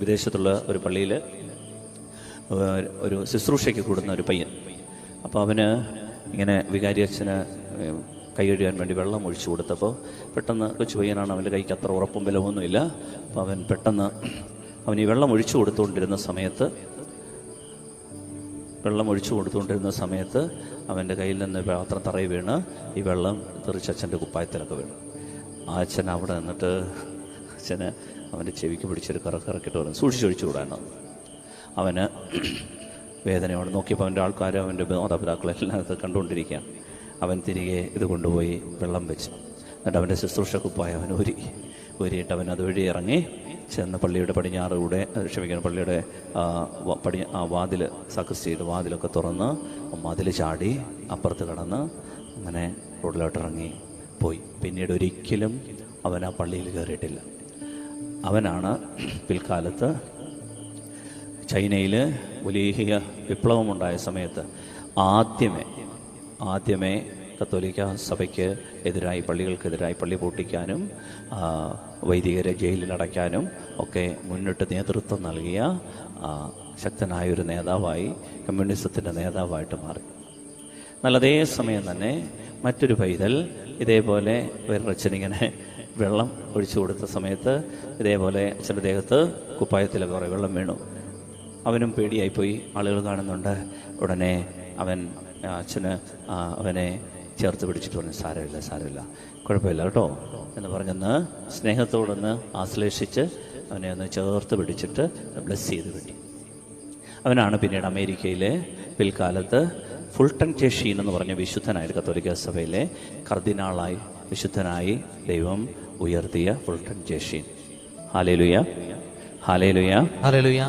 വിദേശത്തുള്ള ഒരു പള്ളിയിൽ ഒരു ശുശ്രൂഷയ്ക്ക് കൂടുന്ന ഒരു പയ്യൻ. അപ്പോൾ അവന് ഇങ്ങനെ വികാരി അച്ഛന് ഏഹ്, കൈ കഴുകാൻ വേണ്ടി വെള്ളം ഒഴിച്ചു കൊടുത്തപ്പോൾ പെട്ടെന്ന് കൊച്ചു പയ്യനാണ് അവന്റെ കൈക്ക് അത്ര ഉറപ്പും ബലമൊന്നുമില്ല. അപ്പോൾ അവൻ പെട്ടെന്ന് അവൻ ഈ വെള്ളം ഒഴിച്ചു കൊടുത്തുകൊണ്ടിരുന്ന സമയത്ത് വെള്ളം ഒഴിച്ചു കൊടുത്തുകൊണ്ടിരുന്ന സമയത്ത് അവന്റെ കയ്യിൽ നിന്ന് പാത്രം തറയിൽ വീണ് ഈ വെള്ളം തെറിച്ച് അച്ഛന്റെ കുപ്പായത്തിലൊക്കെ വീണു. ആ അച്ഛൻ അവിടെ നിന്നിട്ട് അച്ഛന് അവന്റെ ചെവിക്ക് പിടിച്ചൊരു കറക്കിറക്കിട്ട് പറഞ്ഞു സൂക്ഷിച്ചൊഴിച്ചു വിടാനോ? അവന് വേദനയോട് നോക്കിയപ്പോൾ അവന്റെ ആൾക്കാർ അവന്റെ മാതാപിതാക്കളെല്ലാം അത് കണ്ടുകൊണ്ടിരിക്കുകയാണ്. അവൻ തിരികെ ഇത് കൊണ്ടുപോയി വെള്ളം വെച്ച്. എന്നിട്ട് അവന്റെ ശുശ്രൂഷ കുപ്പായ അവൻ ഒരു ഒരിയിട്ട് അവൻ അതുവഴി ഇറങ്ങി ചെന്ന് പള്ളിയുടെ പടിഞ്ഞാറ് ക്ഷമിക്കുന്ന പള്ളിയുടെ പടി ആ വാതിൽ സക്രിസ്റ്റിയുടെ വാതിലൊക്കെ തുറന്ന് മതിൽ ചാടി അപ്പുറത്ത് കടന്ന് അങ്ങനെ റോഡിലോട്ട് ഇറങ്ങി പോയി. പിന്നീട് ഒരിക്കലും അവൻ ആ പള്ളിയിൽ കയറിയിട്ടില്ല. അവനാണ് പിൽക്കാലത്ത് ചൈനയിൽ വലിയ വിപ്ലവമുണ്ടായ സമയത്ത് ആദ്യമേ ആദ്യമേ കത്തോലിക്ക സഭയ്ക്ക് എതിരായി പള്ളികൾക്കെതിരായി പള്ളി പൊട്ടിക്കാനും വൈദികരെ ജയിലിൽ അടയ്ക്കാനും ഒക്കെ മുന്നിട്ട് നേതൃത്വം നൽകിയ ശക്തനായ ഒരു നേതാവായി കമ്മ്യൂണിസത്തിന്റെ നേതാവായിട്ട് മാറി. എന്നാൽ അതേ സമയം തന്നെ മറ്റൊരു പൈതൽ ഇതേപോലെ വേറൊരച്ഛനിങ്ങനെ വെള്ളം ഒഴിച്ചു കൊടുത്ത സമയത്ത് ഇതേപോലെ അച്ഛന്റെ ദേഹത്ത് കുപ്പായത്തിലെ കുറേ വെള്ളം വീണു. അവനും പേടിയായിപ്പോയി. ആളുകൾ കാണുന്നുണ്ട്. ഉടനെ അവൻ അച്ഛന് അവനെ ചേർത്ത് പിടിച്ചിട്ട് പറഞ്ഞു സാരമില്ല സാരമില്ല. കുഴപ്പമില്ല കേട്ടോ. എന്ന് പറഞ്ഞൊന്ന് സ്നേഹത്തോടൊന്ന് ആശ്ലേഷിച്ച് അവനെ ഒന്ന് ചേർത്ത് പിടിച്ചിട്ട് ബ്ലസ് ചെയ്ത് കിട്ടി അവനാണ് പിന്നീട് അമേരിക്കയിലെ പിൽക്കാലത്ത് ഫുൾട്ടൺ ചേഷീൻ എന്ന് പറഞ്ഞ വിശുദ്ധനായ കത്തോലിക്ക സഭയിലെ കർദിനാളായി വിശുദ്ധനായി ദൈവം ഉയർത്തിയ Fulton Sheen hallelujah hallelujah hallelujah.